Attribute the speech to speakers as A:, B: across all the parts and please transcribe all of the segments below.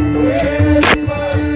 A: Ele vai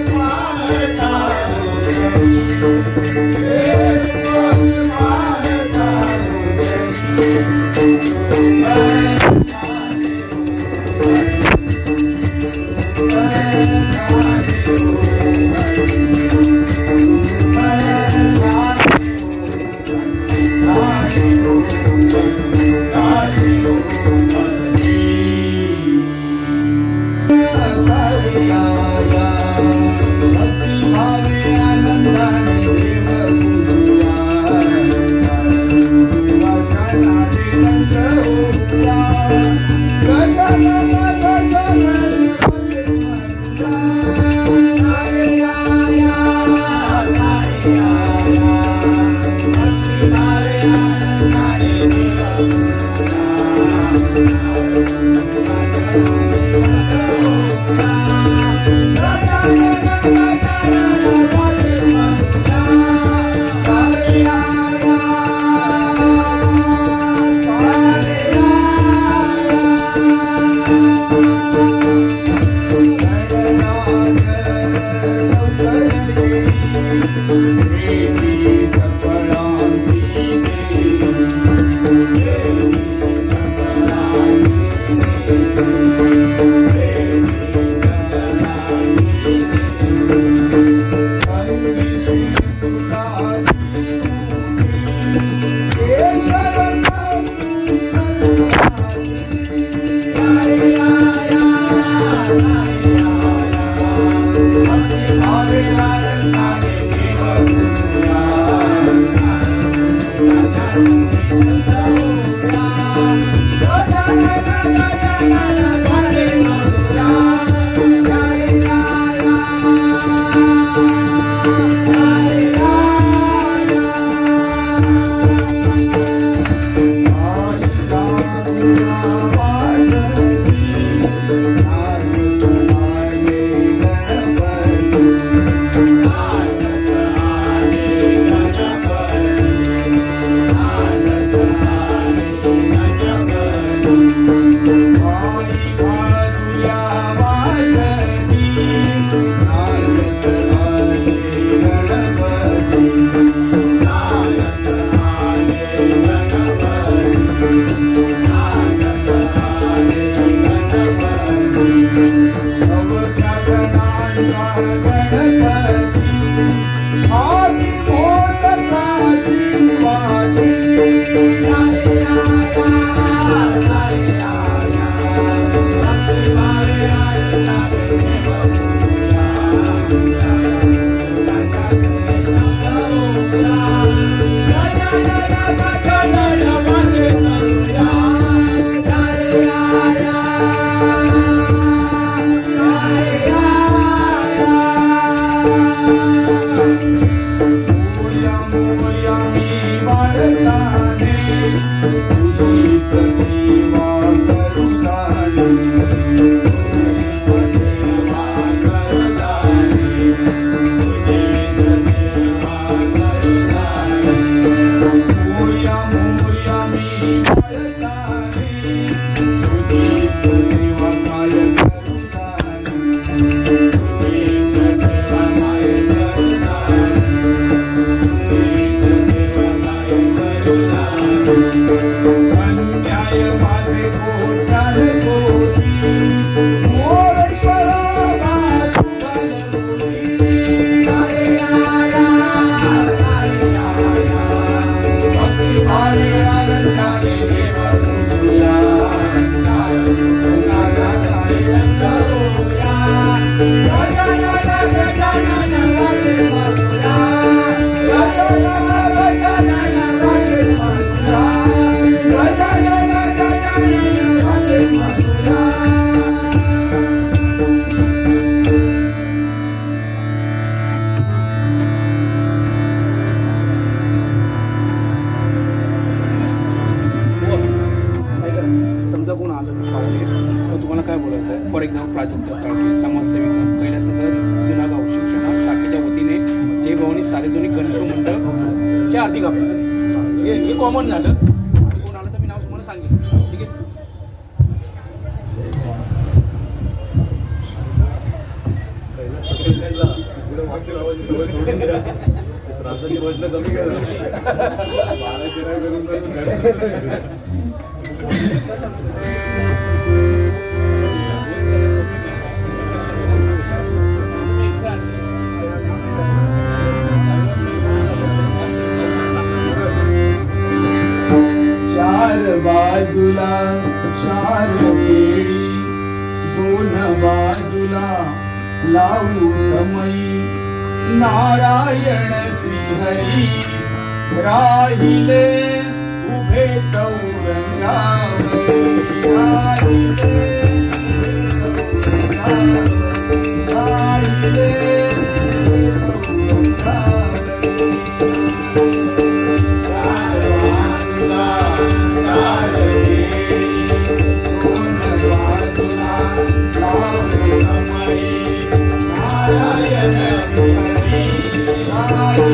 B: प्राजक्त चाळके समाजसेविका कैलासनगर जुनागाव शिवसेना शाखेच्या वतीने जय भवानी सार्वजनिक गणेश मंडळच्या हार्दिक अभिनंदन. हे हे कॉमन झालं. आणि कोण आलं तर मी नाव तुम्हाला सांगेन. ठीक आहे?
C: वजन कमी करून
A: चार बाजूला चार वेळी दोन बाजूला लावू समयी नारायण श्रीहरी राहिले उभे चौरंगा राहिले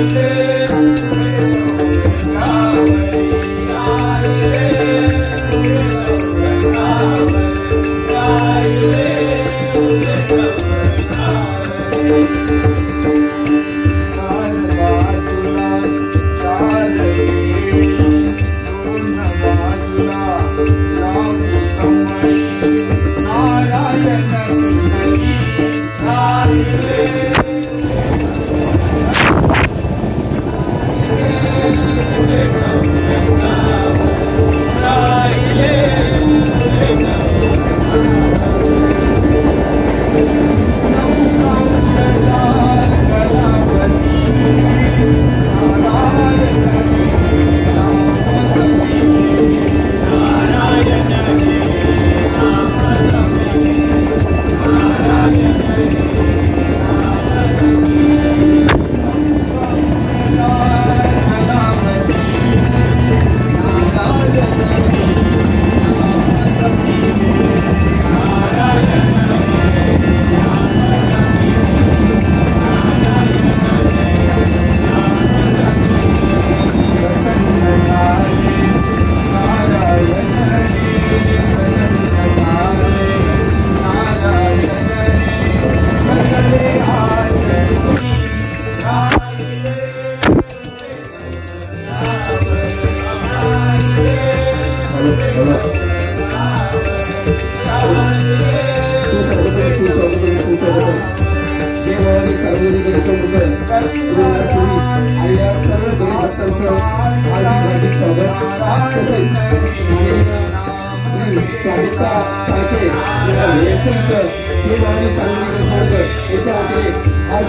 A: Yeah.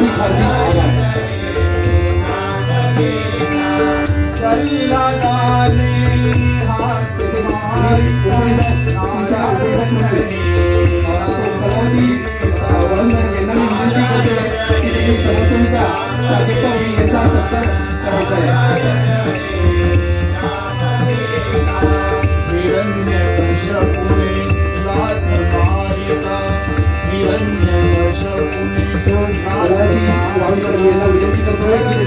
A: ที่คอย Thank you.